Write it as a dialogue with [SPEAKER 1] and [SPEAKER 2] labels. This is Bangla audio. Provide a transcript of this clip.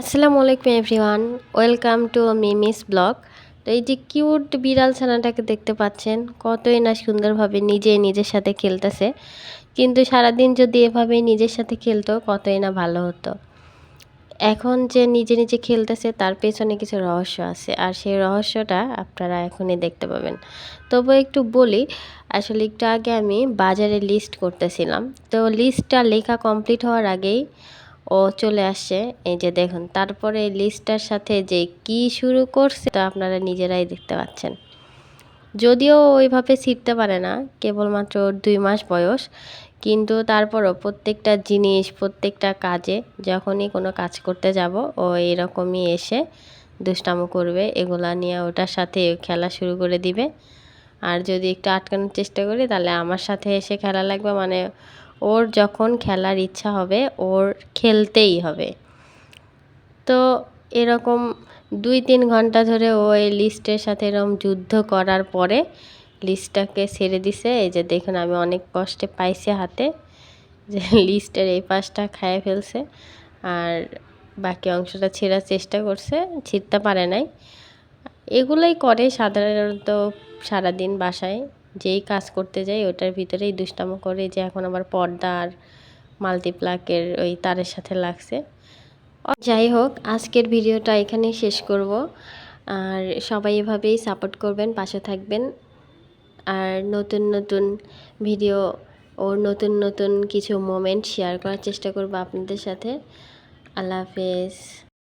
[SPEAKER 1] আসসালামু আলাইকুম everyone, welcome to Mimi's blog. তো এই যে কিউট বিড়াল ছানাটাকে দেখতে পাচ্ছেন, কতই না সুন্দরভাবে নিজে নিজের সাথে খেলতেছে। কিন্তু সারাদিন যদি এভাবে নিজের সাথে খেলতো, কতই না ভালো হতো। এখন যে নিজে নিজে খেলতেছে, তার পেছনে কিছু রহস্য আছে। আর সেই রহস্যটা আপনারা এখনই দেখতে পাবেন। তবু একটু বলি, আসলে একটু আগে আমি বাজারে লিস্ট করতেছিলাম। তো লিস্টটা লেখা কমপ্লিট হওয়ার আগেই ও চলে আসছে এই যে দেখুন। তারপরে লিস্টটার সাথে যে কি শুরু করছে, তা আপনারা নিজেরাই দেখতে পাচ্ছেন। যদিও ওইভাবে ছিটতে পারে না, কেবলমাত্র দুই মাস বয়স, কিন্তু তারপরও প্রত্যেকটা জিনিস, প্রত্যেকটা কাজে যখনই কোনো কাজ করতে যাব, ও এরকমই এসে দুষ্টামো করবে, এগুলা নিয়ে ওটার সাথে খেলা শুরু করে দিবে। আর যদি একটু আটকানোর চেষ্টা করি, তাহলে আমার সাথে এসে খেলা লাগবে মানে ওর যখন খেলার ইচ্ছা হবে, ওর খেলতেই হবে। তো এরকম দুই তিন ঘণ্টা ধরে ও এই লিস্টের সাথে এরকম যুদ্ধ করার পরে লিস্টটাকে ছেড়ে দিছে। এই যে দেখুন, আমি অনেক কষ্টে পাইছি হাতে যে লিস্টের এই পাশটা খায় ফেলছে আর বাকি অংশটা ছেঁড়ার চেষ্টা করছে, ছিঁড়তে পারে নাই। এগুলোই করে সাধারণত সারাদিন বাসায়। যেই কাজ করতে যাই ওটার ভিতরেই দুষ্টামো করে যে এখন আবার পর্দা আর মাল্টিপ্লাকের ওই তারের সাথে লাগছে। যাই হোক, আজকের ভিডিওটা এখানে শেষ করব। আর সবাই এভাবেই সাপোর্ট করবেন, পাশে থাকবেন। আর নতুন নতুন ভিডিও ও নতুন নতুন কিছু মোমেন্ট শেয়ার করার চেষ্টা করব আপনাদের সাথে। আল্লাহ হাফেজ।